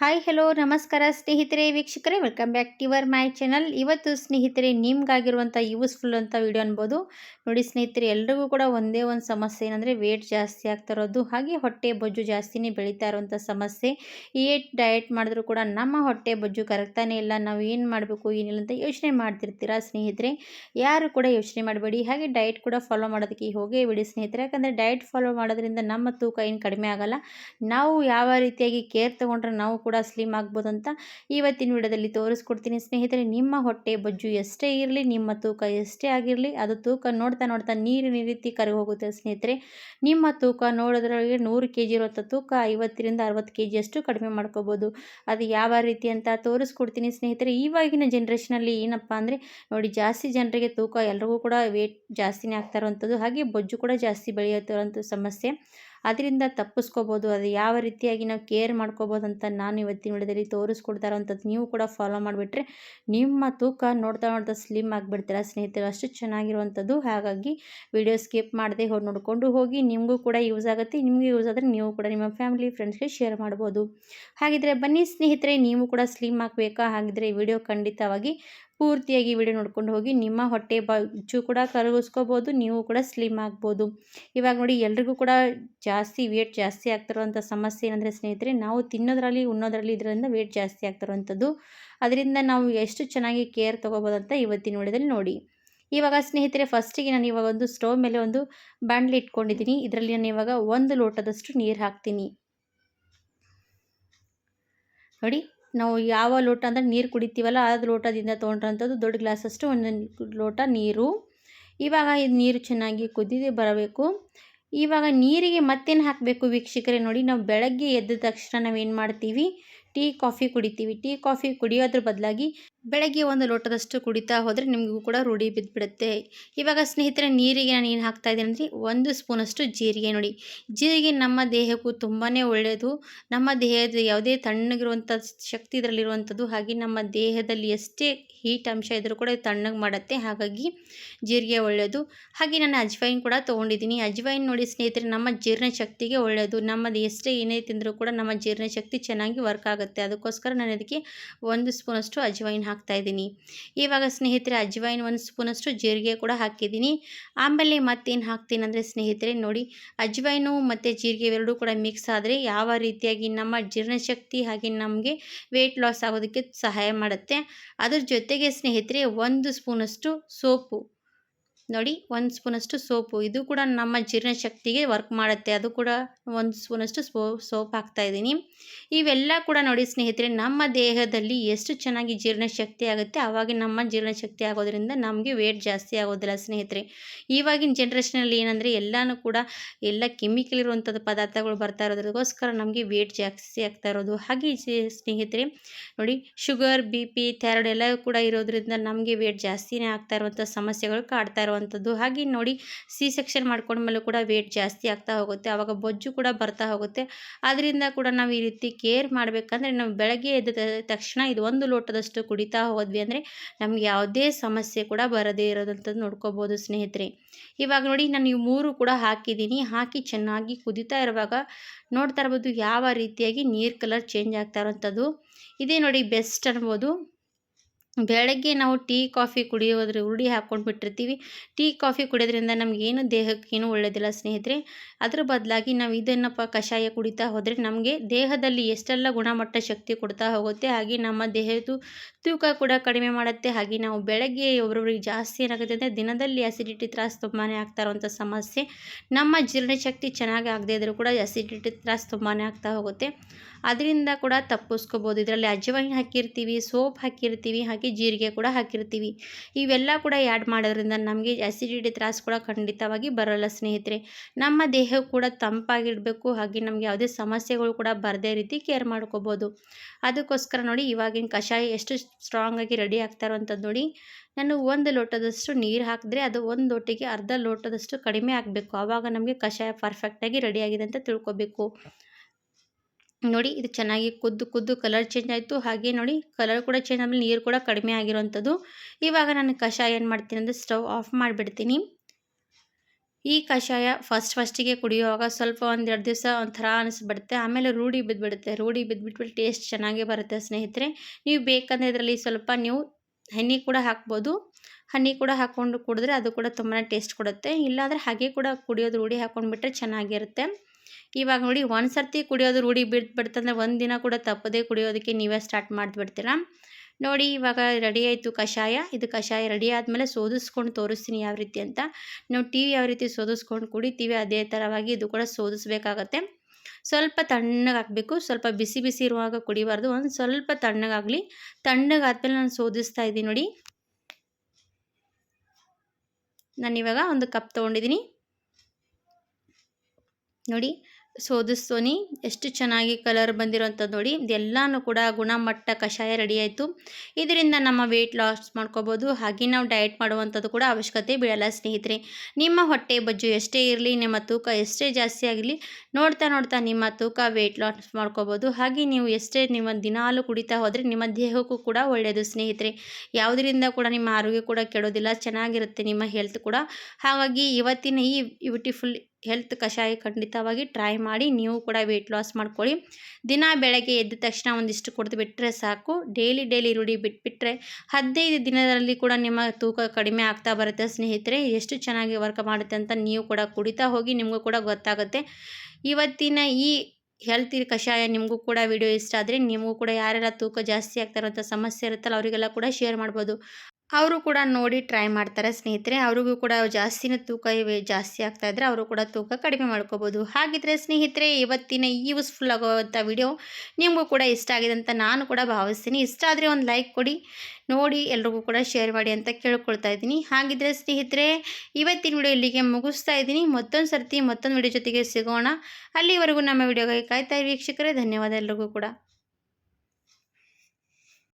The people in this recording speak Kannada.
ಹಾಯ್ ಹಲೋ ನಮಸ್ಕಾರ ಸ್ನೇಹಿತರೆ, ವೀಕ್ಷಕರೇ welcome back to your my channel ಇವತ್ತು ಸ್ನೇಹಿತರೆ ನಿಮ್ಗಾಗಿರುವಂಥ ಯೂಸ್ಫುಲ್ ಅಂತ ವಿಡಿಯೋ ಅನ್ಬೋದು. ನೋಡಿ ಸ್ನೇಹಿತರೆ, ಎಲ್ರಿಗೂ ಕೂಡ ಒಂದೇ ಒಂದು ಸಮಸ್ಯೆ ಏನಂದರೆ ವೇಟ್ ಜಾಸ್ತಿ ಆಗ್ತಾ ಇರೋದು, ಹಾಗೆ ಹೊಟ್ಟೆ ಬೊಜ್ಜು ಜಾಸ್ತಿನೇ ಬೆಳೀತಾ ಇರುವಂಥ ಸಮಸ್ಯೆ. ಏಟ್ ಡಯಟ್ ಮಾಡಿದ್ರು ಕೂಡ ನಮ್ಮ ಹೊಟ್ಟೆ ಬೊಜ್ಜು ಕರಗ್ತಾನೆ ಇಲ್ಲ, ನಾವು ಏನು ಮಾಡಬೇಕು, ಏನಿಲ್ಲ ಅಂತ ಯೋಚನೆ ಮಾಡ್ತಿರ್ತೀರಾ ಸ್ನೇಹಿತರೆ? ಯಾರು ಕೂಡ ಯೋಚನೆ ಮಾಡಬೇಡಿ, ಹಾಗೆ ಡಯಟ್ ಕೂಡ ಫಾಲೋ ಮಾಡೋದಕ್ಕೆ ಹೋಗೇ ಬಿಡಿ ಸ್ನೇಹಿತರೆ. ಯಾಕಂದರೆ ಡಯಟ್ ಫಾಲೋ ಮಾಡೋದ್ರಿಂದ ನಮ್ಮ ತೂಕ ಏನು ಕಡಿಮೆ ಆಗಲ್ಲ. ನಾವು ಯಾವ ರೀತಿಯಾಗಿ ಕೇರ್ ತೊಗೊಂಡ್ರೆ ನಾವು ಕೂಡ ಸ್ಲಿಮ್ ಆಗ್ಬೋದು ಅಂತ ಇವತ್ತಿನ ವಿಡಿಯೋದಲ್ಲಿ ತೋರಿಸ್ಕೊಡ್ತೀನಿ. ಸ್ನೇಹಿತರೆ, ನಿಮ್ಮ ಹೊಟ್ಟೆ ಬೊಜ್ಜು ಎಷ್ಟೇ ಇರಲಿ, ನಿಮ್ಮ ತೂಕ ಎಷ್ಟೇ ಆಗಿರಲಿ, ಅದು ತೂಕ ನೋಡ್ತಾ ನೋಡ್ತಾ ನೀರಿನ ರೀತಿ ಕರಗಿ ಹೋಗುತ್ತೆ. ಸ್ನೇಹಿತರೆ, ನಿಮ್ಮ ತೂಕ ನೋಡೋದ್ರೊಳಗೆ ನೂರು ಕೆ ಜಿ ಇರುವಂಥ ತೂಕ ಐವತ್ತರಿಂದ ಅರವತ್ತು ಕೆ ಜಿಯಷ್ಟು ಕಡಿಮೆ ಮಾಡ್ಕೋಬೋದು. ಅದು ಯಾವ ರೀತಿ ಅಂತ ತೋರಿಸ್ಕೊಡ್ತೀನಿ. ಸ್ನೇಹಿತರೆ, ಇವಾಗಿನ ಜನ್ರೇಷನಲ್ಲಿ ಏನಪ್ಪ ಅಂದರೆ, ನೋಡಿ, ಜಾಸ್ತಿ ಜನರಿಗೆ ತೂಕ ಎಲ್ರಿಗೂ ಕೂಡ ವೇಟ್ ಜಾಸ್ತಿನೇ ಆಗ್ತಾ ಇರುವಂಥದ್ದು. ಹಾಗೆ ಬೊಜ್ಜು ಕೂಡ ಜಾಸ್ತಿ ಬೆಳೆಯುತ್ತಿರುವಂಥ ಸಮಸ್ಯೆ. ಅದರಿಂದ ತಪ್ಪಿಸ್ಕೋಬೋದು, ಅದು ಯಾವ ರೀತಿಯಾಗಿ ನಾವು ಕೇರ್ ಮಾಡ್ಕೋಬೋದು ಅಂತ ನಾನು ಇವತ್ತಿನ ವಿಡಿಯೋದಲ್ಲಿ ತೋರಿಸ್ಕೊಡ್ತಾ ಇರೋವಂಥದ್ದು ನೀವು ಕೂಡ ಫಾಲೋ ಮಾಡಿಬಿಟ್ರೆ ನಿಮ್ಮ ತೂಕ ನೋಡ್ತಾ ನೋಡ್ತಾ ಸ್ಲಿಮ್ ಆಗಿಬಿಡ್ತೀರಾ ಸ್ನೇಹಿತರು. ಅಷ್ಟು ಚೆನ್ನಾಗಿರುವಂಥದ್ದು. ಹಾಗಾಗಿ ವಿಡಿಯೋ ಸ್ಕಿಪ್ ಮಾಡದೆ ಹೋಗಿ ನೋಡಿಕೊಂಡು ಹೋಗಿ, ನಿಮಗೂ ಕೂಡ ಯೂಸ್ ಆಗುತ್ತೆ. ನಿಮಗೆ ಯೂಸ್ ಆದರೆ ನೀವು ಕೂಡ ನಿಮ್ಮ ಫ್ಯಾಮಿಲಿ ಫ್ರೆಂಡ್ಸ್ಗೆ ಶೇರ್ ಮಾಡ್ಬೋದು. ಹಾಗಿದ್ರೆ ಬನ್ನಿ ಸ್ನೇಹಿತರೆ, ನೀವು ಕೂಡ ಸ್ಲಿಮ್ ಹಾಕಬೇಕಾ ಹಾಗಿದ್ರೆ ವಿಡಿಯೋ ಖಂಡಿತವಾಗಿ ಪೂರ್ತಿಯಾಗಿ ವಿಡಿಯೋ ನೋಡ್ಕೊಂಡು ಹೋಗಿ ನಿಮ್ಮ ಹೊಟ್ಟೆ ಬಜ್ಜು ಕೂಡ ಕರಗಿಸ್ಕೋಬೋದು, ನೀವು ಕೂಡ ಸ್ಲಿಮ್ ಆಗ್ಬೋದು. ಇವಾಗ ನೋಡಿ, ಎಲ್ರಿಗೂ ಕೂಡ ಜಾಸ್ತಿ ವೇಟ್ ಜಾಸ್ತಿ ಆಗ್ತಿರುವಂಥ ಸಮಸ್ಯೆ ಏನಂದರೆ ಸ್ನೇಹಿತರೆ, ನಾವು ತಿನ್ನೋದ್ರಲ್ಲಿ, ಉಣ್ಣೋದ್ರಲ್ಲಿ ಇದರಿಂದ ವೇಟ್ ಜಾಸ್ತಿ ಆಗ್ತಿರುವಂಥದ್ದು. ಅದರಿಂದ ನಾವು ಎಷ್ಟು ಚೆನ್ನಾಗಿ ಕೇರ್ ತೊಗೋಬೋದಂತ ಇವತ್ತಿನ ವಿಡಿಯೋದಲ್ಲಿ ನೋಡಿ. ಇವಾಗ ಸ್ನೇಹಿತರೆ ಫಸ್ಟಿಗೆ ನಾನು ಇವಾಗ ಒಂದು ಸ್ಟವ್ ಮೇಲೆ ಒಂದು ಬಾಣಲಿ ಇಟ್ಕೊಂಡಿದ್ದೀನಿ. ಇದರಲ್ಲಿ ನಾನು ಇವಾಗ ಒಂದು ಲೋಟದಷ್ಟು ನೀರು ಹಾಕ್ತೀನಿ. ನೋಡಿ. ನಾವು ಯಾವ ಲೋಟ ಅಂದರೆ ನೀರು ಕುಡಿತೀವಲ್ಲ ಅದು ಲೋಟದಿಂದ ತೊಗೊಂಡ್ರಂಥದ್ದು ದೊಡ್ಡ ಗ್ಲಾಸಷ್ಟು ಒಂದು ಲೋಟ ನೀರು. ಇವಾಗ ಇದು ನೀರು ಚೆನ್ನಾಗಿ ಕುದ್ದಿದೆ ಬರಬೇಕು. ಇವಾಗ ನೀರಿಗೆ ಮತ್ತೇನು ಹಾಕಬೇಕು ವೀಕ್ಷಕರೇ ನೋಡಿ, ನಾವು ಬೆಳಗ್ಗೆ ಎದ್ದ ತಕ್ಷಣ ನಾವೇನು ಮಾಡ್ತೀವಿ? ಟೀ, ಕಾಫಿ ಕುಡಿತೀವಿ. ಟೀ, ಕಾಫಿ ಕುಡಿಯೋದ್ರ ಬದಲಾಗಿ ಬೆಳಗ್ಗೆ ಒಂದು ಲೋಟದಷ್ಟು ಕುಡಿತಾ ಹೋದರೆ ನಿಮಗೂ ಕೂಡ ರೂಢಿ ಬಿದ್ದುಬಿಡುತ್ತೆ ಇವಾಗ ಸ್ನೇಹಿತರೆ, ನೀರಿಗೆ ನಾನು ಏನು ಹಾಕ್ತಾ ಇದ್ದೀನಿ ಅಂದರೆ ಒಂದು ಸ್ಪೂನಷ್ಟು ಜೀರಿಗೆ ನೋಡಿ. ಜೀರಿಗೆ ನಮ್ಮ ದೇಹಕ್ಕೂ ತುಂಬಾ ಒಳ್ಳೆಯದು ನಮ್ಮ ದೇಹದ ಯಾವುದೇ ತಣ್ಣಗಿರುವಂಥ ಶಕ್ತಿ ಇದರಲ್ಲಿರುವಂಥದ್ದು ಹಾಗೆ ನಮ್ಮ ದೇಹದಲ್ಲಿ ಎಷ್ಟೇ ಹೀಟ್ ಅಂಶ ಇದ್ದರೂ ಕೂಡ ತಣ್ಣಗೆ ಮಾಡುತ್ತೆ. ಹಾಗಾಗಿ ಜೀರಿಗೆ ಒಳ್ಳೆಯದು ಹಾಗೆ ನಾನು ಅಜ್ವೈನ್ ಕೂಡ ತೊಗೊಂಡಿದ್ದೀನಿ. ಅಜ್ವೈನ್ ನೋಡಿ ಸ್ನೇಹಿತರೆ, ನಮ್ಮ ಜೀರ್ಣಶಕ್ತಿಗೆ ಒಳ್ಳೆಯದು ನಮ್ಮದು ಎಷ್ಟೇ ಏನೇ ತಿಂದರೂ ಕೂಡ ನಮ್ಮ ಜೀರ್ಣಶಕ್ತಿ ಚೆನ್ನಾಗಿ ವರ್ಕ್ ಆಗುತ್ತೆ. ಅದಕ್ಕೋಸ್ಕರ ನಾನು ಅದಕ್ಕೆ ಒಂದು ಸ್ಪೂನಷ್ಟು ಅಜ್ವೈನ್ ಇದ್ದೀನಿ. ಇವಾಗ ಸ್ನೇಹಿತರೆ ಅಜ್ವಾಯಿನ್ ಒಂದು ಸ್ಪೂನಷ್ಟು ಜೀರಿಗೆ ಕೂಡ ಹಾಕಿದ್ದೀನಿ. ಆಮೇಲೆ ಮತ್ತೇನು ಹಾಕ್ತೀನಿ ಅಂದರೆ ಸ್ನೇಹಿತರೆ, ನೋಡಿ ಅಜ್ವಾಯಿನು ಮತ್ತು ಜೀರಿಗೆ ಎರಡೂ ಕೂಡ ಮಿಕ್ಸ್ ಆದರೆ ಯಾವ ರೀತಿಯಾಗಿ ನಮ್ಮ ಜೀರ್ಣಶಕ್ತಿ ಹಾಗೆ ನಮಗೆ ವೆಯ್ಟ್ ಲಾಸ್ ಆಗೋದಕ್ಕೆ ಸಹಾಯ ಮಾಡುತ್ತೆ. ಅದ್ರ ಜೊತೆಗೆ ಸ್ನೇಹಿತರೆ, ಒಂದು ಸ್ಪೂನಷ್ಟು ಸೋಪು. ನೋಡಿ, ಒಂದು ಸ್ಪೂನಷ್ಟು ಸೋಪು. ಇದು ಕೂಡ ನಮ್ಮ ಜೀರ್ಣಶಕ್ತಿಗೆ ವರ್ಕ್ ಮಾಡುತ್ತೆ. ಅದು ಕೂಡ ಒಂದು ಸ್ಪೂನಷ್ಟು ಸೋ ಸೋಪ್ ಹಾಕ್ತಾಯಿದ್ದೀನಿ ಇವೆಲ್ಲ ಕೂಡ ನೋಡಿ ಸ್ನೇಹಿತರೆ, ನಮ್ಮ ದೇಹದಲ್ಲಿ ಎಷ್ಟು ಚೆನ್ನಾಗಿ ಜೀರ್ಣಶಕ್ತಿ ಆಗುತ್ತೆ ಆವಾಗ ನಮ್ಮ ಜೀರ್ಣಶಕ್ತಿ ಆಗೋದ್ರಿಂದ ನಮಗೆ ವೇಟ್ ಜಾಸ್ತಿ ಆಗೋದಿಲ್ಲ ಸ್ನೇಹಿತರೆ. ಇವಾಗಿನ ಜನ್ರೇಷನಲ್ಲಿ ಏನಂದರೆ, ಎಲ್ಲನೂ ಕೂಡ ಎಲ್ಲ ಕೆಮಿಕಲ್ ಇರುವಂಥದ್ದು ಪದಾರ್ಥಗಳು ಬರ್ತಾ ಇರೋದ್ರಗೋಸ್ಕರ ನಮಗೆ ವೇಟ್ ಜಾಸ್ತಿ ಆಗ್ತಾ ಇರೋದು. ಹಾಗೆ ಸ್ನೇಹಿತರೆ, ನೋಡಿ ಶುಗರ್ ಬಿ ಪಿ ಥೈರಾಯ್ಡ್ ಎಲ್ಲ ಕೂಡ ಇರೋದ್ರಿಂದ ನಮಗೆ ವೇಟ್ ಜಾಸ್ತಿನೇ ಆಗ್ತಾ ಇರುವಂಥ ಸಮಸ್ಯೆಗಳು ಕಾಡ್ತಾ ಇರೋ ಇರುವಂಥದ್ದು. ಹಾಗೆ ನೋಡಿ ಸಿ ಸೆಕ್ಷನ್ ಮಾಡ್ಕೊಂಡ್ಮೇಲೂ ಕೂಡ ವೇಟ್ ಜಾಸ್ತಿ ಆಗ್ತಾ ಹೋಗುತ್ತೆ. ಆವಾಗ ಬೊಜ್ಜು ಕೂಡ ಬರ್ತಾ ಹೋಗುತ್ತೆ. ಅದರಿಂದ ಕೂಡ ನಾವು ಈ ರೀತಿ ಕೇರ್ ಮಾಡಬೇಕಂದ್ರೆ ನಾವು ಬೆಳಗ್ಗೆ ಎದ್ದ ತಕ್ಷಣ ಇದು ಒಂದು ಲೋಟದಷ್ಟು ಕುಡಿತಾ ಹೋದ್ವಿ ಅಂದರೆ ನಮ್ಗೆ ಯಾವುದೇ ಸಮಸ್ಯೆ ಕೂಡ ಬರದೇ ಇರೋದಂಥದ್ದು ನೋಡ್ಕೋಬೋದು ಸ್ನೇಹಿತರೆ. ಇವಾಗ ನೋಡಿ, ನಾನು ಈ ಮೂರು ಕೂಡ ಹಾಕಿದ್ದೀನಿ. ಹಾಕಿ ಚೆನ್ನಾಗಿ ಕುದಿತಾ ಇರುವಾಗ ನೋಡ್ತಾ ಇರ್ಬೋದು ಯಾವ ರೀತಿಯಾಗಿ ನೀರು ಕಲರ್ ಚೇಂಜ್ ಆಗ್ತಾ ಇರೋವಂಥದ್ದು. ಇದೇ ನೋಡಿ ಬೆಸ್ಟ್ ಅನ್ಬೋದು. ಬೆಳಗ್ಗೆ ನಾವು ಟೀ, ಕಾಫಿ ಕುಡಿಯೋದ್ರ ರೂಢಿ ಹಾಕ್ಕೊಂಡು ಬಿಟ್ಟಿರ್ತೀವಿ. ಟೀ, ಕಾಫಿ ಕುಡಿಯೋದ್ರಿಂದ ನಮಗೇನು ದೇಹಕ್ಕೇನು ಒಳ್ಳೆಯದಿಲ್ಲ ಸ್ನೇಹಿತರೆ. ಅದ್ರ ಬದಲಾಗಿ ನಾವು ಇದನ್ನಪ್ಪ ಕಷಾಯ ಕುಡಿತಾ ಹೋದರೆ ನಮಗೆ ದೇಹದಲ್ಲಿ ಎಷ್ಟೆಲ್ಲ ಗುಣಮಟ್ಟ ಶಕ್ತಿ ಕೊಡ್ತಾ ಹೋಗುತ್ತೆ, ಹಾಗೆ ನಮ್ಮ ದೇಹದ್ದು ತೂಕ ಕೂಡ ಕಡಿಮೆ ಮಾಡುತ್ತೆ. ಹಾಗೆ ನಾವು ಬೆಳಗ್ಗೆ ಒಬ್ಬರೊಬ್ರಿಗೆ ಜಾಸ್ತಿ ಏನಾಗುತ್ತೆ ಅಂದರೆ ದಿನದಲ್ಲಿ ಅಸಿಡಿಟಿ ತ್ರಾಸು ತುಂಬಾ ಆಗ್ತಾ ಇರುವಂಥ ಸಮಸ್ಯೆ. ನಮ್ಮ ಜೀರ್ಣಶಕ್ತಿ ಚೆನ್ನಾಗಿ ಆಗದೇ ಇದ್ದರೂ ಕೂಡ ಅಸಿಡಿಟಿ ತ್ರಾಸು ತುಂಬಾ ಆಗ್ತಾ ಹೋಗುತ್ತೆ. ಅದರಿಂದ ಕೂಡ ತಪ್ಪಿಸ್ಕೋಬೋದು. ಇದರಲ್ಲಿ ಅಜ್ವಾಯಿ ಹಾಕಿರ್ತೀವಿ, ಸೋಪ್ ಹಾಕಿರ್ತೀವಿ, ಹಾಗೆ ಜೀರಿಗೆ ಕೂಡ ಹಾಕಿರ್ತೀವಿ. ಇವೆಲ್ಲ ಕೂಡ ಆ್ಯಡ್ ಮಾಡೋದ್ರಿಂದ ನಮಗೆ ಆ್ಯಸಿಡಿಟಿ ತ್ರಾಸು ಕೂಡ ಖಂಡಿತವಾಗಿ ಬರೋಲ್ಲ ಸ್ನೇಹಿತರೆ. ನಮ್ಮ ದೇಹ ಕೂಡ ತಂಪಾಗಿಡಬೇಕು ಹಾಗೆ ನಮಗೆ ಯಾವುದೇ ಸಮಸ್ಯೆಗಳು ಕೂಡ ಬರದೇ ರೀತಿ ಕೇರ್ ಮಾಡ್ಕೋಬೋದು. ಅದಕ್ಕೋಸ್ಕರ ನೋಡಿ ಇವಾಗಿನ ಕಷಾಯ ಎಷ್ಟು ಸ್ಟ್ರಾಂಗ್ ಆಗಿ ರೆಡಿ ಆಗ್ತಾರೋ ಅಂತ ನೋಡಿ. ನಾನು ಒಂದು ಲೋಟದಷ್ಟು ನೀರು ಹಾಕಿದ್ರೆ ಅದು ಒಂದು ಲೋಟಿಗೆ ಅರ್ಧ ಲೋಟದಷ್ಟು ಕಡಿಮೆ ಆಗಬೇಕು. ಆವಾಗ ನಮಗೆ ಕಷಾಯ ಪರ್ಫೆಕ್ಟಾಗಿ ರೆಡಿಯಾಗಿದೆ ಅಂತ ತಿಳ್ಕೊಬೇಕು. ನೋಡಿ ಇದು ಚೆನ್ನಾಗಿ ಕುದ್ದು ಕುದ್ದು ಕಲರ್ ಚೇಂಜ್ ಆಯಿತು. ಹಾಗೆ ನೋಡಿ ಕಲರ್ ಕೂಡ ಚೇಂಜ್ ಆದಮೇಲೆ ನೀರು ಕೂಡ ಕಡಿಮೆ ಆಗಿರೋವಂಥದ್ದು ಇವಾಗ ನಾನು ಕಷಾಯ ಏನು ಮಾಡ್ತೀನಿ ಅಂದರೆ ಸ್ಟವ್ ಆಫ್ ಮಾಡಿಬಿಡ್ತೀನಿ. ಈ ಕಷಾಯ ಫಸ್ಟ್ ಫಸ್ಟಿಗೆ ಕುಡಿಯುವಾಗ ಸ್ವಲ್ಪ ಒಂದೆರಡು ದಿವಸ ಒಂಥರ ಅನಿಸ್ಬಿಡುತ್ತೆ. ಆಮೇಲೆ ರೂಢಿ ಬಿದ್ದುಬಿಡುತ್ತೆ ರೂಢಿ ಬಿದ್ದುಬಿಟ್ಬಿಟ್ಟು ಟೇಸ್ಟ್ ಚೆನ್ನಾಗೇ ಬರುತ್ತೆ ಸ್ನೇಹಿತರೆ. ನೀವು ಬೇಕಂದರೆ ಇದರಲ್ಲಿ ಸ್ವಲ್ಪ ನೀವು ಹನಿ ಕೂಡ ಹಾಕ್ಬೋದು. ಹನಿ ಕೂಡ ಹಾಕ್ಕೊಂಡು ಕುಡಿದ್ರೆ ಅದು ಕೂಡ ತುಂಬಾ ಟೇಸ್ಟ್ ಕೊಡುತ್ತೆ. ಇಲ್ಲಾಂದರೆ ಹಾಗೆ ಕೂಡ ಕುಡಿಯೋದು ರೂಢಿ ಹಾಕ್ಕೊಂಡ್ಬಿಟ್ರೆ ಚೆನ್ನಾಗಿರುತ್ತೆ. ಇವಾಗ ನೋಡಿ ಒಂದು ಸರ್ತಿ ಕುಡಿಯೋದು ರೂಢಿ ಬಿಡ್ತಂದ್ರೆ ಒಂದು ದಿನ ಕೂಡ ತಪ್ಪದೇ ಕುಡಿಯೋದಕ್ಕೆ ನೀವೇ ಸ್ಟಾರ್ಟ್ ಮಾಡಿಬಿಡ್ತೀರಾ? ನೋಡಿ ಇವಾಗ ರೆಡಿ ಆಯಿತು ಕಷಾಯ. ಇದು ಕಷಾಯ ರೆಡಿ ಆದಮೇಲೆ ಸೋದಿಸ್ಕೊಂಡು ತೋರಿಸ್ತೀನಿ ಯಾವ ರೀತಿ ಅಂತ. ನಾವು ಟಿ ಯಾವ ರೀತಿ ಸೋದಿಸ್ಕೊಂಡು ಕುಡಿತೀವಿ ಅದೇ ಥರವಾಗಿ ಇದು ಕೂಡ ಸೋದಿಸ್ಬೇಕಾಗತ್ತೆ. ಸ್ವಲ್ಪ ತಣ್ಣಗೆ ಹಾಕಬೇಕು. ಸ್ವಲ್ಪ ಬಿಸಿ ಬಿಸಿ ಇರುವಾಗ ಕುಡಿಬಾರ್ದು. ಒಂದು ಸ್ವಲ್ಪ ತಣ್ಣಗಾಗಲಿ ತಣ್ಣಗಾದ್ಮೇಲೆ ನಾನು ಸೋದಿಸ್ತಾ ಇದ್ದೀನಿ ನೋಡಿ. ನಾನಿವಾಗ ಒಂದು ಕಪ್ ತೊಗೊಂಡಿದ್ದೀನಿ. ನೋಡಿ ಸೋದಿಸ್ತೋನಿ ಎಷ್ಟು ಚೆನ್ನಾಗಿ ಕಲರ್ ಬಂದಿರೋಂಥದ್ದು ನೋಡಿ. ಇದೆಲ್ಲನೂ ಕೂಡ ಗುಣಮಟ್ಟ ಕಷಾಯ ರೆಡಿ ಆಯಿತು. ಇದರಿಂದ ನಮ್ಮ ವೆಯ್ಟ್ ಲಾಸ್ ಮಾಡ್ಕೋಬೋದು. ಹಾಗೆ ನಾವು ಡಯಟ್ ಮಾಡುವಂಥದ್ದು ಕೂಡ ಅವಶ್ಯಕತೆ ಬೀಳಲ್ಲ ಸ್ನೇಹಿತರೆ. ನಿಮ್ಮ ಹೊಟ್ಟೆ ಬಜ್ಜು ಎಷ್ಟೇ ಇರಲಿ, ನಿಮ್ಮ ತೂಕ ಎಷ್ಟೇ ಜಾಸ್ತಿ ಆಗಲಿ ನೋಡ್ತಾ ನೋಡ್ತಾ ನಿಮ್ಮ ತೂಕ ವೆಯ್ಟ್ ಲಾಸ್ ಮಾಡ್ಕೋಬೋದು. ಹಾಗೆ ನೀವು ಎಷ್ಟೇ ನಿಮ್ಮ ದಿನಾಲು ಕುಡಿತಾ ಹೋದರೆ ನಿಮ್ಮ ದೇಹಕ್ಕೂ ಕೂಡ ಒಳ್ಳೆಯದು ಸ್ನೇಹಿತರೆ. ಯಾವುದರಿಂದ ಕೂಡ ನಿಮ್ಮ ಆರೋಗ್ಯ ಕೂಡ ಕೆಡೋದಿಲ್ಲ ಚೆನ್ನಾಗಿರುತ್ತೆ ನಿಮ್ಮ ಹೆಲ್ತ್ ಕೂಡ. ಹಾಗಾಗಿ ಇವತ್ತಿನ ಈ ಬ್ಯೂಟಿಫುಲ್ ಹೆಲ್ತ್ ಕಷಾಯ ಖಂಡಿತವಾಗಿ ಟ್ರೈ ಮಾಡಿ, ನೀವು ಕೂಡ ವೆಯ್ಟ್ ಲಾಸ್ ಮಾಡ್ಕೊಳ್ಳಿ. ದಿನ ಬೆಳಗ್ಗೆ ಎದ್ದ ತಕ್ಷಣ ಒಂದಿಷ್ಟು ಕುಡಿದು ಬಿಟ್ಟರೆ ಸಾಕು. ಡೈಲಿ ಡೈಲಿ ರೂಢಿ ಬಿಟ್ಬಿಟ್ರೆ ಹದಿನೈದು ದಿನದಲ್ಲಿ ಕೂಡ ನಿಮ್ಮ ತೂಕ ಕಡಿಮೆ ಆಗ್ತಾ ಬರುತ್ತೆ ಸ್ನೇಹಿತರೆ. ಎಷ್ಟು ಚೆನ್ನಾಗಿ ವರ್ಕ್ ಮಾಡುತ್ತೆ ಅಂತ ನೀವು ಕೂಡ ಕುಡಿತಾ ಹೋಗಿ ನಿಮಗೂ ಕೂಡ ಗೊತ್ತಾಗುತ್ತೆ. ಇವತ್ತಿನ ಈ ಹೆಲ್ತ್ ಕಷಾಯ ನಿಮಗೂ ಕೂಡ ವಿಡಿಯೋ ಇಷ್ಟ ಆದರೆ, ನಿಮಗೂ ಕೂಡ ಯಾರೆಲ್ಲ ತೂಕ ಜಾಸ್ತಿ ಆಗ್ತಾ ಇರೋಂಥ ಸಮಸ್ಯೆ ಇರುತ್ತಲ್ಲ, ಅವರಿಗೆಲ್ಲ ಕೂಡ ಶೇರ್ ಮಾಡ್ಬೋದು. ಅವರು ಕೂಡ ನೋಡಿ ಟ್ರೈ ಮಾಡ್ತಾರೆ ಸ್ನೇಹಿತರೆ. ಅವ್ರಿಗೂ ಕೂಡ ಜಾಸ್ತಿನ ತೂಕ ಇವೆ, ಜಾಸ್ತಿ ಆಗ್ತಾ ಇದ್ದರೆ ಅವರು ಕೂಡ ತೂಕ ಕಡಿಮೆ ಮಾಡ್ಕೋಬೋದು. ಹಾಗಿದ್ರೆ ಸ್ನೇಹಿತರೆ, ಇವತ್ತಿನ ಯೂಸ್ಫುಲ್ ಆಗುವಂಥ ವಿಡಿಯೋ ನಿಮಗೂ ಕೂಡ ಇಷ್ಟ ಆಗಿದೆ ಅಂತ ನಾನು ಕೂಡ ಭಾವಿಸ್ತೀನಿ. ಇಷ್ಟ ಆದರೆ ಒಂದು ಲೈಕ್ ಕೊಡಿ, ನೋಡಿ ಎಲ್ರಿಗೂ ಕೂಡ ಶೇರ್ ಮಾಡಿ ಅಂತ ಕೇಳ್ಕೊಳ್ತಾ ಇದ್ದೀನಿ. ಹಾಗಿದ್ರೆ ಸ್ನೇಹಿತರೆ, ಇವತ್ತಿನ ವಿಡಿಯೋ ಇಲ್ಲಿಗೆ ಮುಗಿಸ್ತಾ ಇದ್ದೀನಿ. ಮತ್ತೊಂದು ಸರ್ತಿ ಮತ್ತೊಂದು ವಿಡಿಯೋ ಜೊತೆಗೆ ಸಿಗೋಣ. ಅಲ್ಲಿವರೆಗೂ ನಮ್ಮ ವಿಡಿಯೋಗಾಗಿ ಕಾಯ್ತಾ ವೀಕ್ಷಕರೇ, ಧನ್ಯವಾದ ಎಲ್ರಿಗೂ ಕೂಡ.